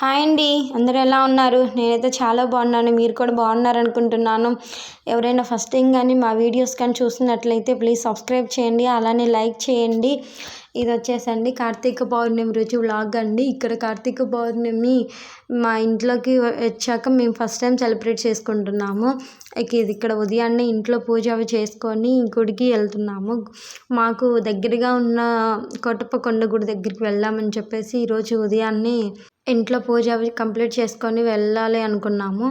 Hi అండి. అందరూ ఎలా ఉన్నారు? నేనైతే చాలా బాగున్నాను. మీరు కూడా బాగున్నారు అనుకుంటున్నాను ఎవరైనా ఫస్ట్ టైం కానీ మా వీడియోస్ కానీ చూస్తున్నట్లయితే ప్లీజ్ సబ్స్క్రైబ్ చేయండి. అలానే లైక్ చేయండి. ఇది వచ్చేసండి కార్తీక పౌర్ణమి రుచి వ్లాగ్ అండి. ఇక్కడ కార్తీక పౌర్ణమి మా ఇంట్లోకి వచ్చాక మేము ఫస్ట్ టైం సెలబ్రేట్ చేసుకుంటున్నాము. ఇది ఇక్కడ ఉదయాన్నే ఇంట్లో పూజ అవి చేసుకొని గుడికి వెళ్తున్నాము. మాకు దగ్గరగా ఉన్న కోటప్ప కొండ గుడి దగ్గరికి వెళ్దామని చెప్పేసి ఈరోజు ఉదయాన్నే ఇంట్లో పూజ అవి కంప్లీట్ చేసుకొని వెళ్ళాలి అనుకున్నాము.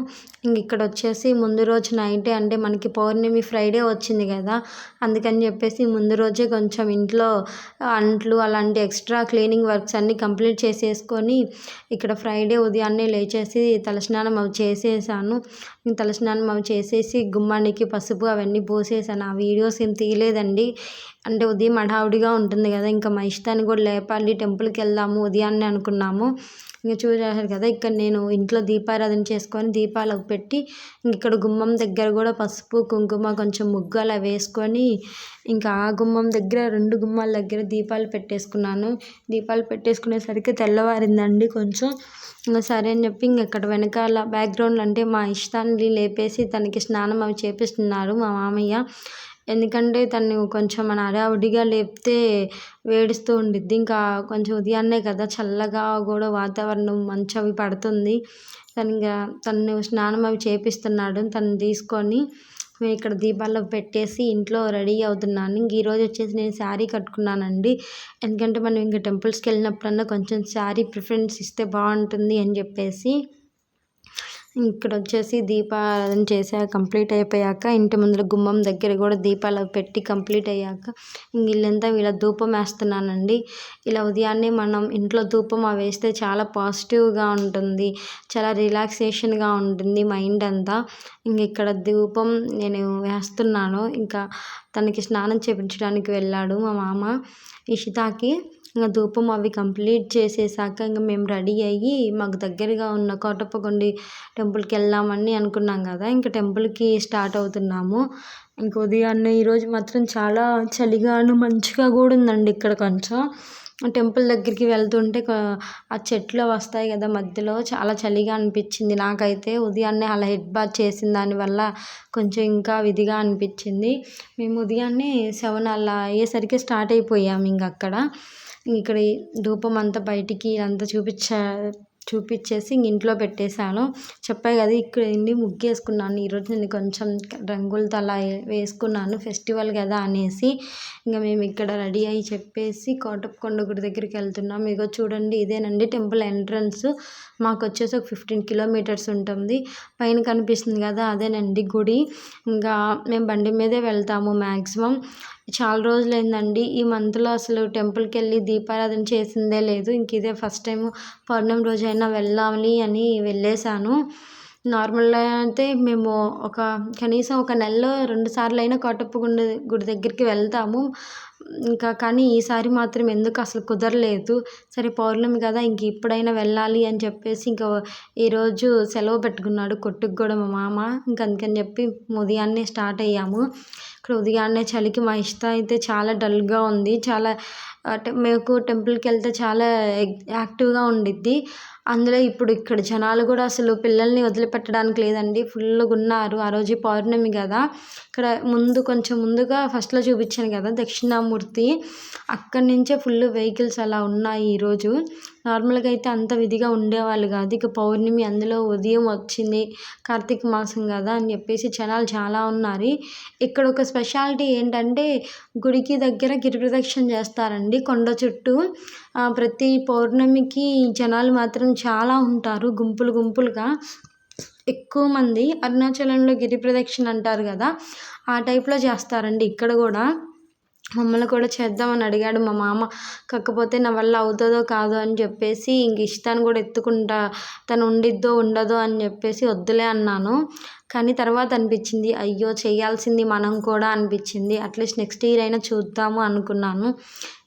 ఇంక ఇక్కడ వచ్చేసి ముందు రోజు నైటే అంటే మనకి పౌర్ణమి ఫ్రైడే వచ్చింది కదా. అందుకని చెప్పేసి ముందు రోజే కొంచెం ఇంట్లో అంట్లు అలాంటి ఎక్స్ట్రా క్లీనింగ్ వర్క్స్ అన్నీ కంప్లీట్ చేసేసుకొని ఇక్కడ ఫ్రైడే ఉదయాన్నే లేచేసి తలస్నానం అవి చేసేసాను. తలస్నానం అవి చేసేసి గుమ్మానికి పసుపు అవన్నీ పోసేసాను. ఆ వీడియోస్ ఏం తీయలేదండి. అంటే ఉదయం హడావుడిగా ఉంటుంది కదా. ఇంకా మా ఇష్టాన్ని కూడా లేపాలి టెంపుల్కి వెళ్దాము ఉదయాన్నే అనుకున్నాము. ఇంకా చూసారు కదా. ఇక్కడ నేను ఇంట్లో దీపారాధన చేసుకొని దీపాలు పెట్టి ఇక్కడ గుమ్మం దగ్గర కూడా పసుపు కుంకుమ కొంచెం ముగ్గు అలా వేసుకొని ఇంకా ఆ గుమ్మం దగ్గర రెండు గుమ్మాల దగ్గర దీపాలు పెట్టేసుకున్నాను. దీపాలు పెట్టేసుకునేసరికి తెల్లవారిందండి కొంచెం. ఇంకా సరే అని చెప్పి ఇంక ఇక్కడ వెనకాల బ్యాక్గ్రౌండ్లో అంటే మా ఇష్టాన్ని లేపేసి తనకి స్నానం అవి చేపిస్తున్నారు మా మామయ్య. ఎందుకంటే తను కొంచెం మన హడావుడిగా లేపితే వేడిస్తూ ఉండిద్ది. ఇంకా కొంచెం ఉదయాన్నే కదా చల్లగా కూడా వాతావరణం మంచు అవి పడుతుంది. తను ఇంకా తను స్నానం అవి చేపిస్తున్నాడు. తను తీసుకొని మేము ఇక్కడ దీపాలు పెట్టేసి ఇంట్లో రెడీ అవుతున్నాను. ఇంక ఈరోజు వచ్చేసి నేను శారీ కట్టుకున్నానండి. ఎందుకంటే మనం ఇంకా టెంపుల్స్కి వెళ్ళినప్పుడన్నా కొంచెం శారీ ప్రిఫరెన్స్ ఇస్తే బాగుంటుంది అని చెప్పేసి ఇక్కడ వచ్చేసి దీపారాధన చేసా కంప్లీట్ అయిపోయాక ఇంటి ముందర గుమ్మం దగ్గర కూడా దీపాలు పెట్టి కంప్లీట్ అయ్యాక వీళ్ళంతా ఇల్లంతా ఇలా ధూపం వేస్తున్నానండి. ఇలా ఉదయాన్నే మనం ఇంట్లో ధూపం అవి వేస్తే చాలా పాజిటివ్గా ఉంటుంది చాలా రిలాక్సేషన్గా ఉంటుంది మైండ్ అంతా. ఇంక ఇక్కడ ధూపం నేను వేస్తున్నాను. ఇంకా తనకి స్నానం చేయించడానికి వెళ్ళాడు మా మామ ఇషితాకి. ఇంకా ధూపం అవి కంప్లీట్ చేసేసాక ఇంక మేము రెడీ అయ్యి మాకు దగ్గరగా ఉన్న కోటప్పకొండి టెంపుల్కి వెళ్దామని అనుకున్నాం కదా ఇంకా టెంపుల్కి స్టార్ట్ అవుతున్నాము. ఇంక ఉదయాన్నే ఈరోజు మాత్రం చాలా చలిగాను మంచిగా కూడా ఉందండి ఇక్కడ కొంచెం. టెంపుల్ దగ్గరికి వెళ్తుంటే ఆ చెట్లు వస్తాయి కదా మధ్యలో చాలా చలిగా అనిపించింది. నాకైతే ఉదయాన్నే అలా హెడ్ బాత్ చేసిన దానివల్ల కొంచెం ఇంకా విధిగా అనిపించింది. మేము ఉదయాన్నే సెవెన్ అలా అయ్యేసరికి స్టార్ట్ అయిపోయాము ఇంక అక్కడ. ఇక్కడ ధూపం అంతా బయటికి అంతా చూపించా చూపించేసి ఇంట్లో పెట్టేశాను. చెప్పాను కదా ఇక్కడ ఎన్ని ముగ్గు వేసుకున్నాను ఈరోజు నేను కొంచెం రంగులతో అలా వేసుకున్నాను ఫెస్టివల్ కదా అనేసి. ఇంకా మేము ఇక్కడ రెడీ అయ్యి చెప్పేసి కోటప్పకొండ గుడి దగ్గరికి వెళ్తున్నాం. ఇగో చూడండి ఇదేనండి టెంపుల్ ఎంట్రన్స్. మాకు వచ్చేసి ఒక ఫిఫ్టీన్ కిలోమీటర్స్ ఉంటుంది. పైన కనిపిస్తుంది కదా అదేనండి గుడి. ఇంకా మేము బండి మీదే వెళ్తాము మ్యాక్సిమం చాలా రోజులు అయిందండి ఈ మంత్లో అసలు టెంపుల్కి వెళ్ళి దీపారాధన చేసిందే లేదు. ఇంక ఇదే ఫస్ట్ టైం పౌర్ణమి రోజు అయినా వెళ్ళాలి అని వెళ్ళేశాను. నార్మల్గా అయితే మేము ఒక కనీసం ఒక నెలలో రెండు సార్లు అయినా కోటప్ప గుడి గుడి దగ్గరికి వెళ్తాము. ఇంకా కానీ ఈసారి మాత్రం ఎందుకు అసలు కుదరలేదు. సరే పౌర్ణమి కదా ఇంక ఇప్పుడైనా వెళ్ళాలి అని చెప్పేసి ఇంకా ఈరోజు సెలవు పెట్టుకున్నాడు కొట్టుకు కూడా మా మామ. ఇంక అందుకని చెప్పి ఉదయాన్నే స్టార్ట్ అయ్యాము. ఇక్కడ ఉదయాన్నే చలికి మా ఇష్ట అయితే చాలా డల్గా ఉంది. చాలా మీకు టెంపుల్కి వెళ్తే చాలా యాక్టివ్గా ఉండిద్ది. అందులో ఇప్పుడు ఇక్కడ జనాలు కూడా అసలు పిల్లల్ని వదిలిపెట్టడానికి లేదండి. ఫుల్గా ఉన్నారు. ఆ రోజు పౌర్ణమి కదా. ఇక్కడ ముందు కొంచెం ముందుగా ఫస్ట్లో చూపించాను కదా దక్షిణామూర్తి. అక్కడి నుంచే ఫుల్ వెహికల్స్ అలా ఉన్నాయి ఈరోజు. నార్మల్గా అయితే అంత విధిగా ఉండేవాళ్ళు కాదు. ఇక పౌర్ణమి అందులో ఉదయం వచ్చింది కార్తీక మాసం కదా అని చెప్పేసి జనాలు చాలా ఉన్నారు. ఇక్కడ ఒక స్పెషాలిటీ ఏంటంటే గుడికి దగ్గర గిరి ప్రదక్షిణ చేస్తారండి. కొండ చుట్టూ ప్రతి పౌర్ణమికి జనాలు మాత్రం చాలా ఉంటారు గుంపులు గుంపులుగా. ఎక్కువ మంది అరుణాచలంలో గిరి ప్రదక్షిణ అంటారు కదా ఆ టైప్లో చేస్తారండి. ఇక్కడ కూడా మమ్మల్ని కూడా చేద్దామని అడిగాడు మా మామ. కాకపోతే నా వల్ల అవుతుందో కాదో అని చెప్పేసి ఇంక ఇష్టాన్ని కూడా ఎత్తుకుంటా తను ఉండిద్దో ఉండదో అని చెప్పేసి వద్దులే అన్నాను. కానీ తర్వాత అనిపించింది అయ్యో చేయాల్సింది మనం కూడా అనిపించింది. అట్లీస్ట్ నెక్స్ట్ ఇయర్ అయినా చూద్దాము అనుకున్నాను.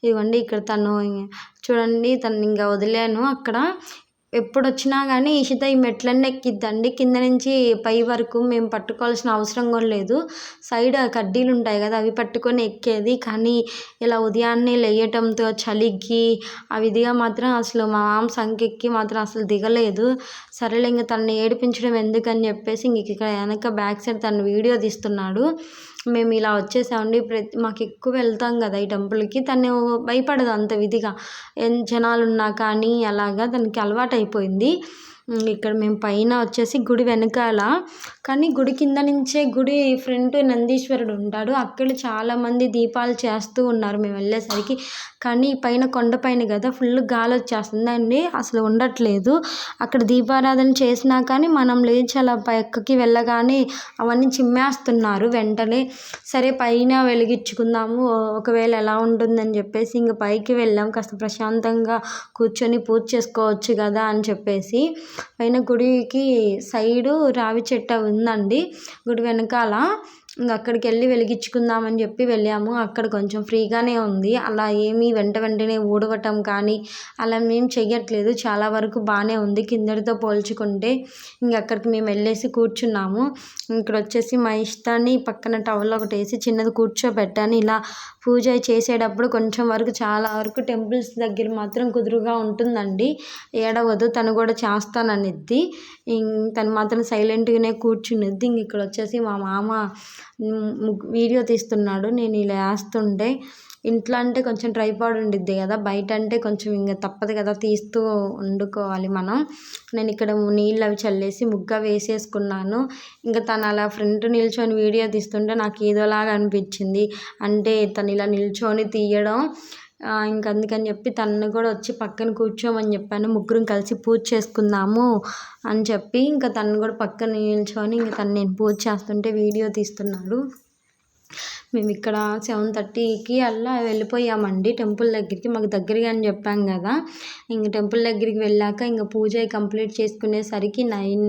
ఇదిగోండి ఇక్కడ తను చూడండి తను ఇంకా వదిలాను అక్కడ. ఎప్పుడు వచ్చినా కానీ ఇషిత ఈ మెట్లన్నీ ఎక్కిద్దండి. కింద నుంచి పై వరకు మేము పట్టుకోవాల్సిన అవసరం కూడా లేదు. సైడ్ కడ్డీలు ఉంటాయి కదా అవి పట్టుకొని ఎక్కేది. కానీ ఇలా ఉదయాన్నే లేయటంతో చలికి అవి విధిగా మాత్రం అసలు మా మామ సంకెక్కి మాత్రం అసలు దిగలేదు. సరేలే ఇంక తనని ఏడిపించడం ఎందుకని చెప్పేసి ఇంక ఇక్కడ వెనక బ్యాక్ సైడ్ తను వీడియో తీస్తున్నాడు. మేము ఇలా వచ్చేసామండి. ప్రతి మాకు ఎక్కువ వెళ్తాం కదా ఈ టెంపుల్కి. తను భయపడదు అంత విధిగా. జనాలు ఉన్నా కానీ అలాగా తనకి అలవాటు అయిపోయింది ఇక్కడ మేము పైన వచ్చేసి గుడి వెనకాల. కానీ గుడి కింద నుంచే గుడి ఫ్రంట్ నందీశ్వరుడు ఉంటాడు. అక్కడ చాలామంది దీపాలు చేస్తూ ఉన్నారు మేము వెళ్ళేసరికి. కానీ పైన కొండపైన కదా ఫుల్ గాలి వచ్చేస్తుందండి అసలు ఉండట్లేదు. అక్కడ దీపారాధన చేసినా కానీ మనం లేచి అలా పక్కకి వెళ్ళగానే అవన్నీ చిమ్మేస్తున్నారు వెంటనే. సరే పైన వెలిగించుకుందాము. ఒకవేళ ఎలా ఉంటుందని చెప్పేసి ఇంక పైకి వెళ్ళాం. కాస్త ప్రశాంతంగా కూర్చొని పూజ చేసుకోవచ్చు కదా అని చెప్పేసి. పైన గుడికి సైడు రావి చెట్టు ఉందండి. గుడి వెనకాల ఇంకా అక్కడికి వెళ్ళి వెలిగించుకుందామని చెప్పి వెళ్ళాము. అక్కడ కొంచెం ఫ్రీగానే ఉంది. అలా ఏమీ వెంట వెంటనే ఊడవటం కానీ అలా మేము చెయ్యట్లేదు. చాలా వరకు బాగానే ఉంది. కిందటితో పోల్చుకుంటే ఇంక అక్కడికి మేము వెళ్ళేసి కూర్చున్నాము. ఇక్కడ వచ్చేసి మా ఇష్టాన్ని పక్కన టవల్ ఒకటి వేసి చిన్నది కూర్చోబెట్టాను. ఇలా పూజ చేసేటప్పుడు కొంచెం వరకు చాలా వరకు టెంపుల్స్ దగ్గర మాత్రం కుదురుగా ఉంటుందండి. ఏడవదు. తను కూడా చేస్తాననిద్ది. తను మాత్రం సైలెంట్గానే కూర్చునిద్ది. ఇంక ఇక్కడ వచ్చేసి మా మామ వీడియో తీస్తున్నాడు. నేను ఇలా వేస్తుంటే ఇంట్లో అంటే కొంచెం ట్రైపాడ్ ఉండిద్ది కదా. బయట అంటే కొంచెం ఇంకా తప్పదు కదా. తీస్తూ వండుకోవాలి మనం. నేను ఇక్కడ నీళ్ళు అవి చల్లేసి ముగ్గ వేసేసుకున్నాను. ఇంకా తను అలా ఫ్రంట్ నిల్చొని వీడియో తీస్తుంటే నాకు ఏదోలాగా అనిపించింది. అంటే తను ఇలా నిల్చొని తీయడం ఇంక అందుకని చెప్పి తనను కూడా వచ్చి పక్కన కూర్చోమని చెప్పాను. ముగ్గురం కలిసి పూజ చేసుకుందాము అని చెప్పి ఇంకా తను కూడా పక్కన నిల్చొని ఇంకా తను నేను పూజ చేస్తుంటే వీడియో తీస్తున్నాడు. మేము ఇక్కడ సెవెన్ థర్టీకి అలా వెళ్ళిపోయామండి టెంపుల్ దగ్గరికి. మాకు దగ్గరగా అని చెప్పాం కదా. ఇంక టెంపుల్ దగ్గరికి వెళ్ళాక ఇంక పూజ కంప్లీట్ చేసుకునేసరికి నైన్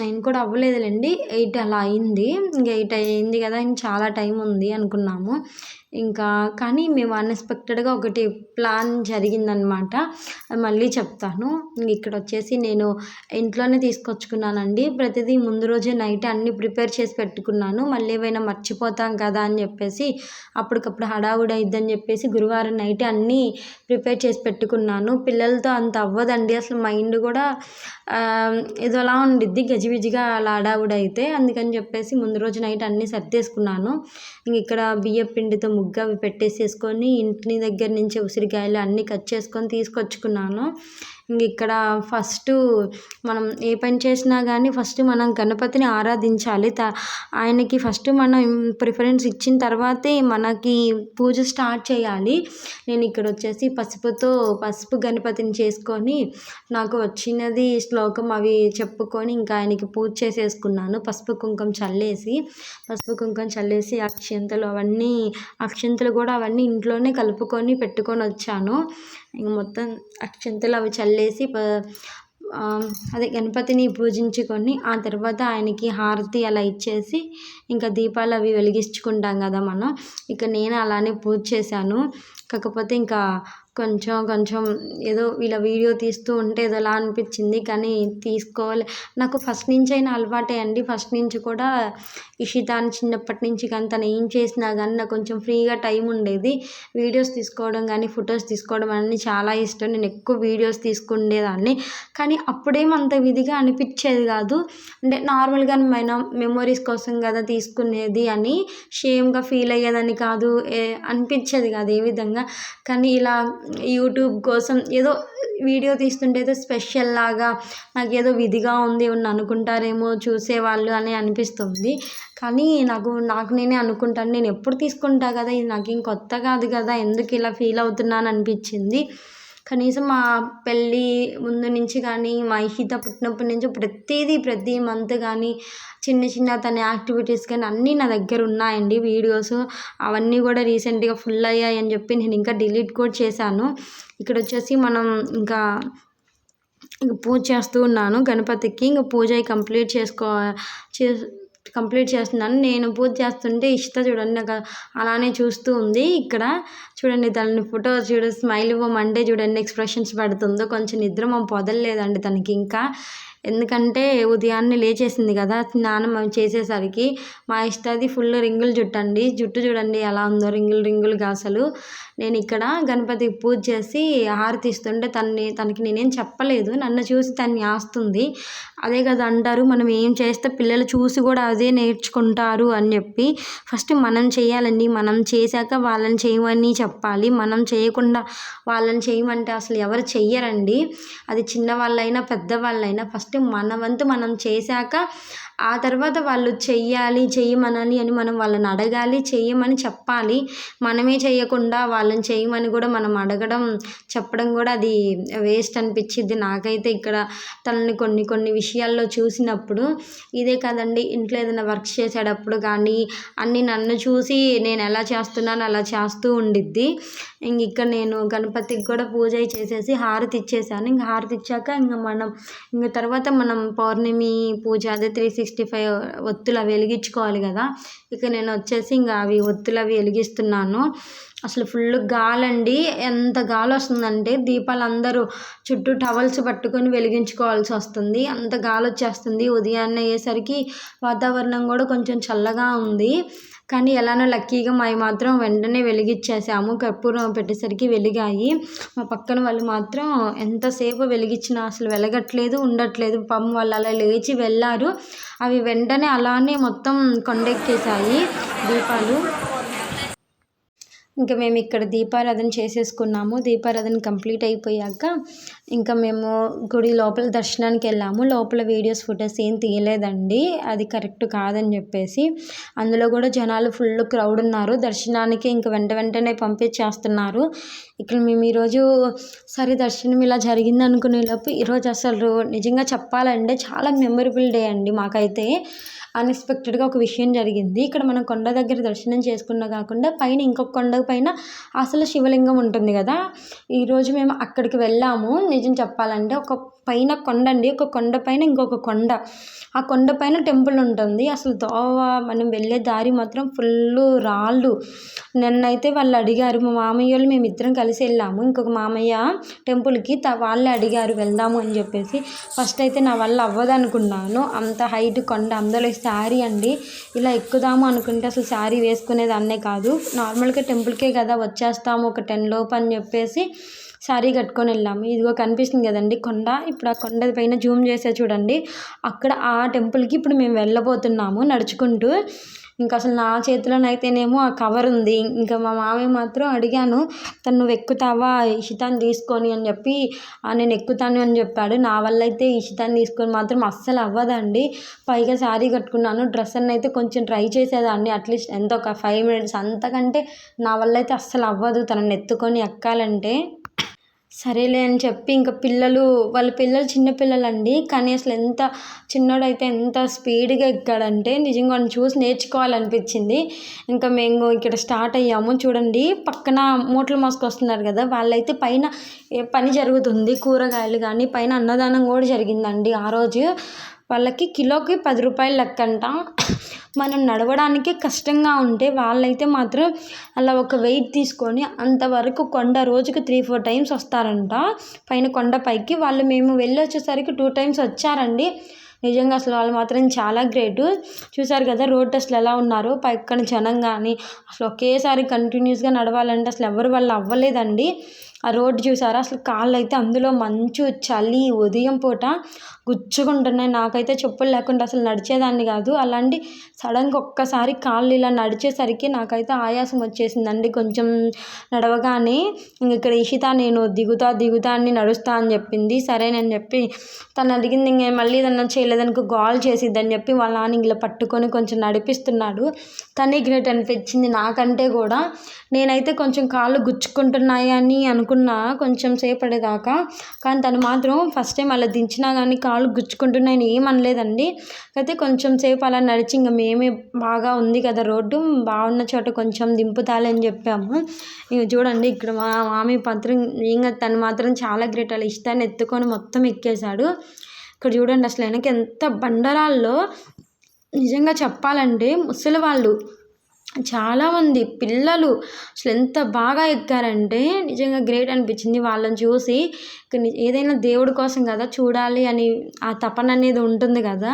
నైన్ కూడా అవ్వలేదులేండి. ఎయిట్ అలా అయింది. ఇంక ఎయిట్ అయింది కదా. ఇంక చాలా టైం ఉంది అనుకున్నాము. ఇంకా కానీ మేము అన్ఎక్స్పెక్టెడ్గా ఒకటి ప్లాన్ జరిగిందనమాట. మళ్ళీ చెప్తాను. ఇక్కడ వచ్చేసి నేను ఇంట్లోనే తీసుకొచ్చుకున్నానండి. ప్రతిదీ ముందు రోజే నైట్ అన్నీ ప్రిపేర్ చేసి పెట్టుకున్నాను. మళ్ళీ ఏమైనా మర్చిపోతాం కదా అని చెప్పేసి అప్పటికప్పుడు హడావుడి అయిద్దని చెప్పేసి గురువారం నైట్ అన్నీ ప్రిపేర్ చేసి పెట్టుకున్నాను. పిల్లలతో అంత అవ్వదండి. అసలు మైండ్ కూడా ఏదోలా ఉండిద్ది. గజిబిజిగా అలా హడావుడి అయితే అందుకని చెప్పేసి ముందు రోజు నైట్ అన్నీ సర్దేసుకున్నాను. ఇంక ఇక్కడ బియ్య పిండితో ముగ్గు అవి పెట్టేసేసుకొని ఇంటి దగ్గర నుంచి ఉసిరికాయలు అన్నీ కట్ చేసుకొని తీసుకొచ్చుకున్నాను. ఇక్కడ ఫస్ట్ మనం ఏ పని చేసినా కానీ ఫస్ట్ మనం గణపతిని ఆరాధించాలి. త ఆయనకి ఫస్ట్ మనం ప్రిఫరెన్స్ ఇచ్చిన తర్వాతే మనకి పూజ స్టార్ట్ చేయాలి. నేను ఇక్కడ వచ్చేసి పసుపుతో పసుపు గణపతిని చేసుకొని నాకు వచ్చినది శ్లోకం అవి చెప్పుకొని ఇంకా ఆయనకి పూజ చేసేసుకున్నాను. పసుపు కుంకుమ చల్లేసి పసుపు కుంకుమ చల్లేసి అక్షంతలు అవన్నీ అక్షంతలు కూడా అవన్నీ ఇంట్లోనే కలుపుకొని పెట్టుకొని వచ్చాను. ఇంక మొత్తం అక్షంతలు అవి చల్లేసి అదే గణపతిని పూజించుకొని ఆ తర్వాత ఆయనకి హారతి అలా ఇచ్చేసి ఇంకా దీపాలు అవి వెలిగించుకుంటాం కదా మనం. ఇక నేను అలానే పూజ చేశాను. కాకపోతే ఇంకా కొంచెం కొంచెం ఏదో ఇలా వీడియో తీస్తూ ఉంటే ఏదోలా అనిపించింది కానీ తీసుకోవాలి. నాకు ఫస్ట్ నుంచి అయినా అలవాటే అండి. ఫస్ట్ నుంచి కూడా ఇషితాని చిన్నప్పటి నుంచి కానీ తను ఏం చేసినా కానీ నాకు కొంచెం ఫ్రీగా టైం ఉండేది. వీడియోస్ తీసుకోవడం కానీ ఫొటోస్ తీసుకోవడం అన్నీ చాలా ఇష్టం. నేను ఎక్కువ వీడియోస్ తీసుకుండేదాన్ని. కానీ అప్పుడేం అంత విధిగా అనిపించేది కాదు. అంటే నార్మల్గా మన మెమొరీస్ కోసం కదా తీసుకునేది అని షేమ్గా ఫీల్ అయ్యేదని కాదు అనిపించేది కాదు ఏ విధంగా. కానీ ఇలా యూట్యూబ్ కోసం ఏదో వీడియో తీస్తుంటే ఏదో స్పెషల్ లాగా నాకు ఏదో విధిగా ఉంది ఏమన్నా అనుకుంటారేమో చూసేవాళ్ళు అని అనిపిస్తుంది. కానీ నాకు నాకు నేనే అనుకుంటాను. నేను ఎప్పుడు తీసుకుంటా కదా? ఇది నాకేం కొత్త కాదు కదా? ఎందుకు ఇలా ఫీల్ అవుతున్నాను అనిపించింది. కనీసం మా పెళ్ళి ముందు నుంచి కానీ మా ఇషిత పుట్టినప్పటి నుంచి ప్రతిదీ ప్రతి మంత్ కానీ చిన్న చిన్న తన యాక్టివిటీస్ కానీ అన్నీ నా దగ్గర ఉన్నాయండి వీడియోస్ అవన్నీ కూడా రీసెంట్గా ఫుల్ అయ్యాయి అని చెప్పి నేను ఇంకా డిలీట్ కూడా చేశాను. ఇక్కడ వచ్చేసి మనం ఇంకా ఇంక పూజ చేస్తూ ఉన్నాను. గణపతికి ఇంక పూజ కంప్లీట్ చేసుకో చే కంప్లీట్ చేస్తున్నాను. నేను పూజ చేస్తుంటే ఇష్ట చూడండి నాకు అలానే చూస్తూ ఉంది. ఇక్కడ చూడండి తనని ఫోటో చూడ స్మైల్ ఇవ్వమంటే చూడండి ఎక్స్ప్రెషన్స్ పెడుతుందో కొంచెం నిద్ర మా పొదలలేదండి తనకి ఇంకా. ఎందుకంటే ఉదయాన్నే లేచేసింది కదా స్నానం చేసేసరికి మా ఇష్టది ఫుల్ రింగులు జుట్టు అండి జుట్టు చూడండి ఎలా ఉందో రింగులు రింగులుగా అసలు. నేను ఇక్కడ గణపతికి పూజ చేసి హారతి ఇస్తుంటే తనని తనకి నేనేం చెప్పలేదు. నన్ను చూసి తన్ని ఆస్తుంది. అదే కదా అంటారు మనం ఏం చేస్తే పిల్లలు చూసి కూడా అదే నేర్చుకుంటారు అని చెప్పి ఫస్ట్ మనం చేయాలండి. మనం చేశాక వాళ్ళని చేయమని చెప్పాలి. మనం చేయకుండా వాళ్ళని చేయమంటే అసలు ఎవరు చెయ్యరండి. అది చిన్నవాళ్ళైనా పెద్దవాళ్ళైనా ఫస్ట్ మన వంతు మనం చేశాక ఆ తర్వాత వాళ్ళు చెయ్యాలి చెయ్యమనాలి అని మనం వాళ్ళని అడగాలి చెయ్యమని చెప్పాలి. మనమే చేయకుండా వాళ్ళని చేయమని కూడా మనం అడగడం చెప్పడం కూడా అది వేస్ట్ అనిపించిద్ది నాకైతే ఇక్కడ. తనని కొన్ని కొన్ని విషయాల్లో చూసినప్పుడు ఇదే కదండి ఇంట్లో ఏదైనా వర్క్ చేసేటప్పుడు కానీ అన్నీ నన్ను చూసి నేను ఎలా చేస్తున్నాను అలా చేస్తూ ఉండిద్ది. ఇంక ఇక్కడ నేను గణపతికి కూడా పూజ చేసేసి హారతి ఇచ్చేసాను. ఇంక హారతి ఇచ్చాక ఇంక మనం ఇంక తర్వాత మనం పౌర్ణమి పూజ అదే త్రీ సిక్స్టీ ఫైవ్ ఒత్తులు అవి వెలిగించుకోవాలి కదా. ఇక నేను వచ్చేసి ఇంకా అవి ఒత్తులు అవి వెలిగిస్తున్నాను. అసలు ఫుల్ గాలండి. ఎంత గాలి వస్తుందంటే దీపాలు అందరూ చుట్టూ టవల్స్ పట్టుకొని వెలిగించుకోవాల్సి వస్తుంది. అంత గాలి వచ్చేస్తుంది ఉదయాన్నే అయ్యేసరికి వాతావరణం కూడా కొంచెం చల్లగా ఉంది. కానీ ఎలానో లక్కీగా మావి మాత్రం వెంటనే వెలిగించేసాము కర్పూరం పెట్టేసరికి వెలిగాయి. మా పక్కన వాళ్ళు మాత్రం ఎంతసేపు వెలిగించినా అసలు వెలగట్లేదు ఉండట్లేదు. పాపం వాళ్ళు అలా లేచి వెళ్ళారు. అవి వెంటనే అలానే మొత్తం కొండెక్కేసాయి దీపాలు ఇంకా మేము ఇక్కడ దీపారాధన చేసేసుకున్నాము. దీపారాధన కంప్లీట్ అయిపోయాక ఇంకా మేము గుడి లోపల దర్శనానికి వెళ్ళాము. లోపల వీడియోస్ ఫొటోస్ ఏం తీయలేదండి. అది కరెక్ట్ కాదని చెప్పేసి అందులో కూడా జనాలు ఫుల్ క్రౌడ్ ఉన్నారు. దర్శనానికి ఇంక వెంట వెంటనే పంపించేస్తున్నారు. ఇక్కడ మేము ఈరోజు సరే దర్శనం ఇలా జరిగింది అనుకునేలోపు ఈరోజు అసలు నిజంగా చెప్పాలంటే చాలా మెమొరబుల్ డే అండి మాకైతే. అన్ఎక్స్పెక్టెడ్గా ఒక విషయం జరిగింది. ఇక్కడ మనం కొండ దగ్గర దర్శనం చేసుకున్న కాకుండా పైన ఇంకొక కొండ పైన అసలు శివలింగం ఉంటుంది కదా. ఈరోజు మేము అక్కడికి వెళ్ళాము. నిజం చెప్పాలంటే ఒక పైన కొండ అండి. ఒక కొండ పైన ఇంకొక కొండ. ఆ కొండ పైన టెంపుల్ ఉంటుంది. అసలు దోవ మనం వెళ్ళే దారి మాత్రం ఫుల్ రాళ్ళు. నన్నైతే వాళ్ళు అడిగారు మా మామయ్య వాళ్ళు మేము ఇద్దరం కలిసి వెళ్ళాము. ఇంకొక మామయ్య టెంపుల్కి త వాళ్ళే అడిగారు వెళ్దాము అని చెప్పేసి. ఫస్ట్ అయితే నా వల్ల అవ్వదు అనుకున్నాను అంత హైట్ కొండ అందులో శారీ అండి. ఇలా ఎక్కుదాము అనుకుంటే అసలు శారీ వేసుకునేది అన్నే కాదు. నార్మల్గా టెంపుల్కే కదా వచ్చేస్తాము ఒక టెన్ లోపు అని చెప్పేసి శారీ కట్టుకొని వెళ్ళాము. ఇదిగో కనిపిస్తుంది కదండి కొండ. ఇప్పుడు ఆ కొండ పైన జూమ్ చేసే చూడండి. అక్కడ ఆ టెంపుల్కి ఇప్పుడు మేము వెళ్ళబోతున్నాము నడుచుకుంటూ. ఇంకా అసలు నా చేతిలోనైతేనేమో ఆ కవర్ ఉంది. ఇంకా మా మామయ్య మాత్రం అడిగాను తను నువ్వు ఎక్కుతావా? ఇషితాన్ని తీసుకొని అని చెప్పి నేను ఎక్కుతాను అని చెప్పాడు. నా వల్ల అయితే ఇషితాన్ని తీసుకొని మాత్రం అస్సలు అవ్వదండి. పైగా శారీ కట్టుకున్నాను. డ్రెస్ అన్న అయితే కొంచెం ట్రై చేసేదాన్ని. అట్లీస్ట్ ఎంత ఒక ఫైవ్ మినిట్స్. అంతకంటే నా వల్ల అయితే అస్సలు అవ్వదు తనని ఎత్తుకొని ఎక్కాలంటే. సరేలే అని చెప్పి ఇంకా పిల్లలు వాళ్ళ పిల్లలు చిన్నపిల్లలండి కానీ అసలు ఎంత చిన్నోడైతే ఎంత స్పీడ్గా ఎక్కాడంటే నిజంగా వాడిని చూసి నేర్చుకోవాలనిపించింది. ఇంకా మేము ఇక్కడ స్టార్ట్ అయ్యాము. చూడండి పక్కన మూటలు మోసుకొస్తున్నారు కదా వాళ్ళైతే పైన పని జరుగుతుంది కూరగాయలు కానీ పైన అన్నదానం కూడా జరిగిందండి ఆ రోజు. వాళ్ళకి కిలోకి పది రూపాయలు లెక్కంట. మనం నడవడానికి కష్టంగా ఉంటే వాళ్ళైతే మాత్రం అలా ఒక వెయిట్ తీసుకొని అంతవరకు కొండ రోజుకు త్రీ ఫోర్ టైమ్స్ వస్తారంట. పైన కొండ పైకి వాళ్ళు మేము వెళ్ళి వచ్చేసరికి టూ టైమ్స్ వచ్చారండి. నిజంగా అసలు వాళ్ళు మాత్రం చాలా గ్రేటు. చూసారు కదా రోడ్ టెస్ట్లు ఎలా ఉన్నారో పక్కన జనం కానీ అసలు ఒకేసారి కంటిన్యూస్గా నడవాలంటే అసలు ఎవరి వల్ల అవ్వలేదండి. ఆ రోడ్డు చూసారా అసలు కాళ్ళు అయితే అందులో మంచు చలి ఉదయం పూట గుచ్చుకుంటున్నాయి. నాకైతే చెప్పులు లేకుండా అసలు నడిచేదాన్ని కాదు. అలాంటి సడన్గా ఒక్కసారి కాళ్ళు ఇలా నడిచేసరికి నాకైతే ఆయాసం వచ్చేసిందండి. కొంచెం నడవగానే ఇంక ఇక్కడ ఇషిత నేను దిగుతా దిగుతా అని నడుస్తా అని చెప్పింది. సరేనని చెప్పి తను అడిగింది ఇంక మళ్ళీ ఏదన్నా చేయలేదనుకో గోల్ చేసిద్దని చెప్పి వాళ్ళ నాన్న ఇలా పట్టుకొని కొంచెం నడిపిస్తున్నాడు. తనే గ్రేట్ అనిపించింది. నాకంటే కూడా నేనైతే కొంచెం కాళ్ళు గుచ్చుకుంటున్నాయని అనుకున్నా కొంచెం సేపడేదాకా కానీ తను మాత్రం ఫస్ట్ టైం అలా దించినా కానీ కాళ్ళు గుచ్చుకుంటున్నాయని ఏం అనలేదండి. అయితే కొంచెం సేపు అలా నడిచి ఇంకా మేమే బాగా ఉంది కదా రోడ్డు బాగున్న చోట కొంచెం దింపుతాలే అని చెప్పాము. ఇక చూడండి ఇక్కడ మా మామి మాత్రం ఇంకా తను మాత్రం చాలా గ్రేట్ అలా ఇష్టాన్ని ఎత్తుకొని మొత్తం ఎక్కేశాడు. ఇక్కడ చూడండి అసలు వెనక ఎంత బండరాల్లో నిజంగా చెప్పాలంటే ముసలి వాళ్ళు చాలామంది పిల్లలు అసలు ఎంత బాగా ఎక్కారంటే నిజంగా గ్రేట్ అనిపించింది. వాళ్ళని చూసి ఏదైనా దేవుడి కోసం కదా చూడాలి అని ఆ తపన అనేది ఉంటుంది కదా.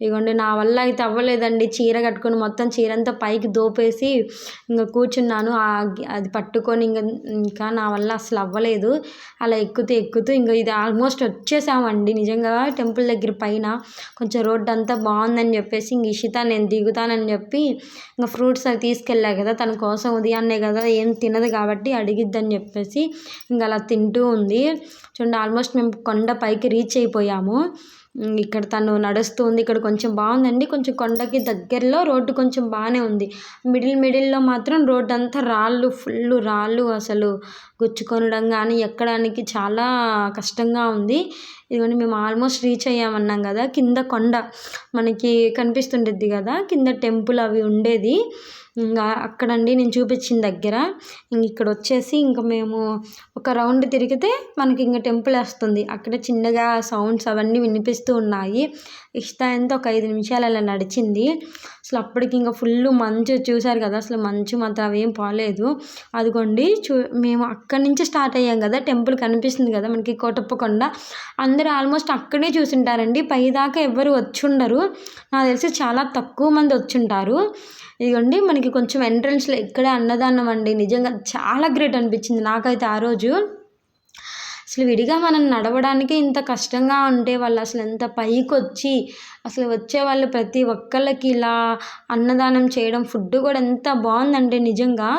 ఇగోండి నా వల్ల అయితే అవ్వలేదండి. చీర కట్టుకొని మొత్తం చీర అంతా పైకి దోపేసి ఇంకా కూర్చున్నాను. అది పట్టుకొని ఇంకా ఇంకా నా వల్ల అసలు అవ్వలేదు. అలా ఎక్కుతూ ఎక్కుతూ ఇంకా ఇది ఆల్మోస్ట్ వచ్చేసామండి. నిజంగా టెంపుల్ దగ్గర పైన కొంచెం రోడ్డు అంతా బాగుందని చెప్పేసి ఇంక ఇషిత నేను దిగుతానని చెప్పి ఇంకా ఫ్రూట్స్ తను తీసుకెళ్ళా కదా తన కోసం ఉదయాన్నే కదా ఏం తినదు కాబట్టి అడిగిద్దని చెప్పేసి ఇంకా అలా తింటూ ఉంది. చూడండి ఆల్మోస్ట్ మేము కొండ పైకి రీచ్ అయిపోయాము. ఇక్కడ తను నడుస్తూ ఉంది. ఇక్కడ కొంచెం బాగుందండి. కొంచెం కొండకి దగ్గరలో రోడ్డు కొంచెం బాగానే ఉంది. మిడిల్ మిడిల్లో మాత్రం రోడ్డు అంతా రాళ్ళు ఫుల్ రాళ్ళు అసలు గుచ్చుకొనడం కానీ ఎక్కడానికి చాలా కష్టంగా ఉంది. ఇదిగోండి మేము ఆల్మోస్ట్ రీచ్ అయ్యామన్నాం కదా కింద కొండ మనకి కనిపిస్తుండేది కదా కింద టెంపుల్ అవి ఉండేది. ఇంకా అక్కడండి నేను చూపించిన దగ్గర. ఇంక ఇక్కడ వచ్చేసి ఇంకా మేము ఒక రౌండ్ తిరిగితే మనకి ఇంకా టెంపుల్ వస్తుంది. అక్కడ చిన్నగా సౌండ్స్ అవన్నీ వినిపిస్తూ ఉన్నాయి. ఇష్టాయంతో ఒక ఐదు నిమిషాలు అలా నడిచింది. అసలు అప్పటికి ఇంకా ఫుల్ మంచు చూసారు కదా అసలు మంచు మాత్రం అవేం పోలేదు. అదిగోండి చూ మేము అక్కడి నుంచి స్టార్ట్ అయ్యాం కదా టెంపుల్ కనిపిస్తుంది కదా మనకి కోటప్పకొండ. అందరూ ఆల్మోస్ట్ అక్కడే చూసింటారండి. పైదాకా ఎవరు వచ్చుండరు. నాకు తెలిసి చాలా తక్కువ మంది వచ్చుంటారు. ఇదిగోండి మనకి కొంచెం ఎంట్రన్స్లో ఇక్కడే అన్నదానం అండి. నిజంగా చాలా గ్రేట్ అనిపించింది నాకైతే ఆ రోజు. అసలు విడిగా మనం నడవడానికి ఇంత కష్టంగా ఉంటే వాళ్ళు అసలు ఎంత పైకి వచ్చి అసలు వచ్చే వాళ్ళు ప్రతి ఒక్కళ్ళకి ఇలా అన్నదానం చేయడం ఫుడ్ కూడా ఎంత బాగుందంటే నిజంగా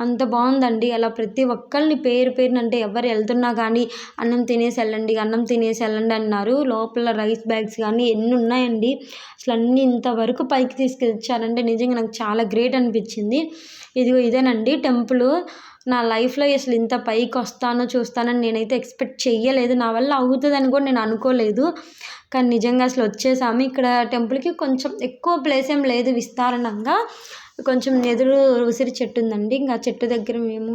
అంత బాగుందండి. అలా ప్రతి ఒక్కరిని పేరు పేరున అంటే ఎవరు వెళ్తున్నా కానీ అన్నం తినేసి వెళ్ళండి అన్నం తినేసి వెళ్ళండి అన్నారు. లోపల రైస్ బ్యాగ్స్ కానీ ఎన్ని ఉన్నాయండి. అసలు అన్నీ ఇంతవరకు పైకి తీసుకెళ్ళారంటే నిజంగా నాకు చాలా గ్రేట్ అనిపించింది. ఇదిగో ఇదేనండి టెంపుల్. నా లైఫ్లో అసలు ఇంత పైకి వస్తానో చూస్తానని నేనైతే ఎక్స్పెక్ట్ చెయ్యలేదు. నా వల్ల అవుతుందని కూడా నేను అనుకోలేదు. కానీ నిజంగా అసలు వచ్చేసాము. ఇక్కడ టెంపుల్కి కొంచెం ఎక్కువ ప్లేస్ ఏం లేదు విస్తారణంగా కొంచెం ఎదురు ఉసిరి చెట్టు ఉందండి ఇంకా చెట్టు దగ్గర మేము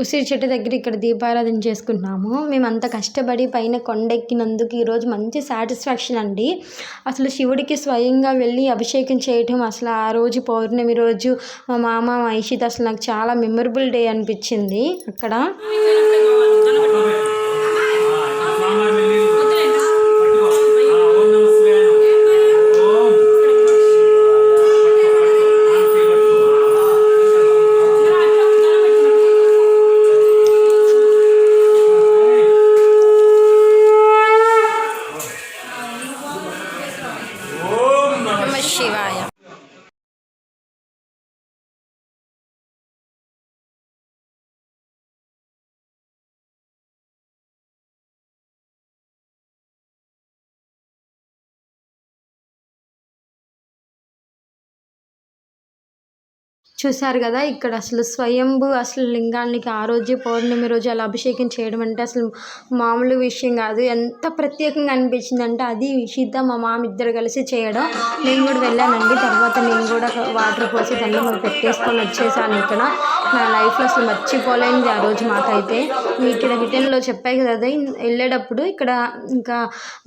ఉసిరి చెట్టు దగ్గర ఇక్కడ దీపారాధన చేసుకుంటున్నాము. మేము అంత కష్టపడి పైన కొండెక్కినందుకు ఈరోజు మంచి సాటిస్ఫాక్షన్ అండి. అసలు శివుడికి స్వయంగా వెళ్ళి అభిషేకం చేయటం అసలు ఆ రోజు పౌర్ణమి రోజు మా మామ మా అసలు నాకు చాలా మెమరబుల్ డే అనిపించింది అక్కడ. చూశారు కదా ఇక్కడ అసలు స్వయంభు అసలు లింగానికి ఆ రోజు పౌర్ణమి రోజు అలా అభిషేకం చేయడం అంటే అసలు మామూలు విషయం కాదు. ఎంత ప్రత్యేకంగా అనిపించింది అంటే అది సీత మా మామ ఇద్దరు కలిసి చేయడం. నేను కూడా వెళ్ళానండి. తర్వాత నేను కూడా వాటర్ పోసి దండం పెట్టేసుకొని వచ్చేసాను ఇక్కడ. నా లైఫ్లో అసలు మర్చిపోలేనిది ఆ రోజు మాకైతే. ఇక్కడ హిటెన్లో చెప్పాయి కదా అదే వెళ్ళేటప్పుడు ఇక్కడ ఇంకా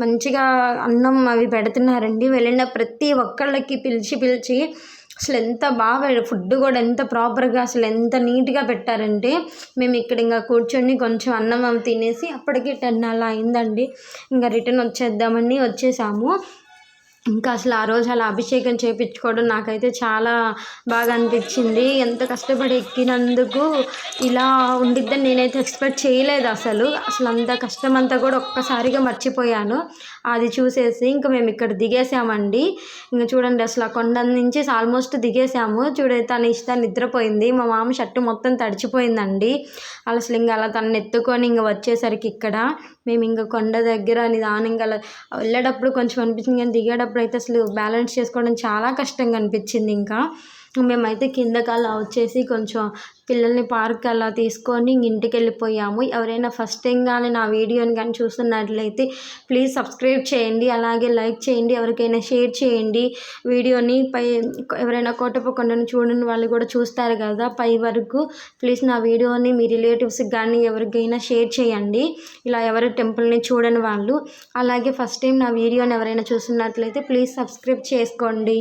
మంచిగా అన్నం అవి పెడుతున్నారండి. వెళ్ళిన ప్రతి ఒక్కళ్ళకి పిలిచి పిలిచి అసలు ఎంత బాగా ఫుడ్ కూడా ఎంత ప్రాపర్గా అసలు ఎంత నీట్గా పెట్టారంటే మేము ఇక్కడ ఇంకా కూర్చొని కొంచెం అన్నం తినేసి అప్పటికి టెన్ అలా అయిందండి. ఇంకా రిటర్న్ వచ్చేద్దామని వచ్చేసాము. ఇంకా అసలు ఆ రోజు అలా అభిషేకం చేయించుకోవడం నాకైతే చాలా బాగా అనిపించింది. ఎంత కష్టపడి ఎక్కినందుకు ఇలా ఉండిద్దని నేనైతే ఎక్స్పెక్ట్ చేయలేదు అసలు. అసలు అంత కష్టం అంతా కూడా ఒక్కసారిగా మర్చిపోయాను. అది చూసేసి ఇంకా మేము ఇక్కడ దిగేసామండి ఇంకా చూడండి అసలు ఆ కొండ నుంచి ఆల్మోస్ట్ దిగేసాము చూడే తన ఇష్టం నిద్రపోయింది. మా మామ షర్టు మొత్తం తడిచిపోయిందండి. అసలు ఇంకా అలా తనని ఎత్తుకొని ఇంకా వచ్చేసరికి ఇక్కడ మేము ఇంకా కొండ దగ్గర నిదానంగా అలా వెళ్ళేటప్పుడు కొంచెం అనిపించింది. కానీ దిగేటప్పుడు అయితే అసలు బ్యాలెన్స్ చేసుకోవడం చాలా కష్టంగా అనిపించింది ఇంకా. మేమైతే కింద అలా వచ్చేసి కొంచెం పిల్లల్ని పార్క్ అలా తీసుకొని ఇంటికి వెళ్ళిపోయాము ఎవరైనా ఫస్ట్ టైం కానీ నా వీడియోని కానీ చూస్తున్నట్లయితే ప్లీజ్ సబ్స్క్రైబ్ చేయండి. అలాగే లైక్ చేయండి. ఎవరికైనా షేర్ చేయండి. వీడియోని పై ఎవరైనా కోటప్పకొండను చూడని వాళ్ళు కూడా చూస్తారు కదా పై వరకు ప్లీజ్ నా వీడియోని మీ రిలేటివ్స్కి కానీ ఎవరికైనా షేర్ చేయండి. ఇలా ఎవరు టెంపుల్ని చూడని వాళ్ళు. అలాగే ఫస్ట్ టైం నా వీడియోని ఎవరైనా చూస్తున్నట్లయితే ప్లీజ్ సబ్స్క్రైబ్ చేసుకోండి.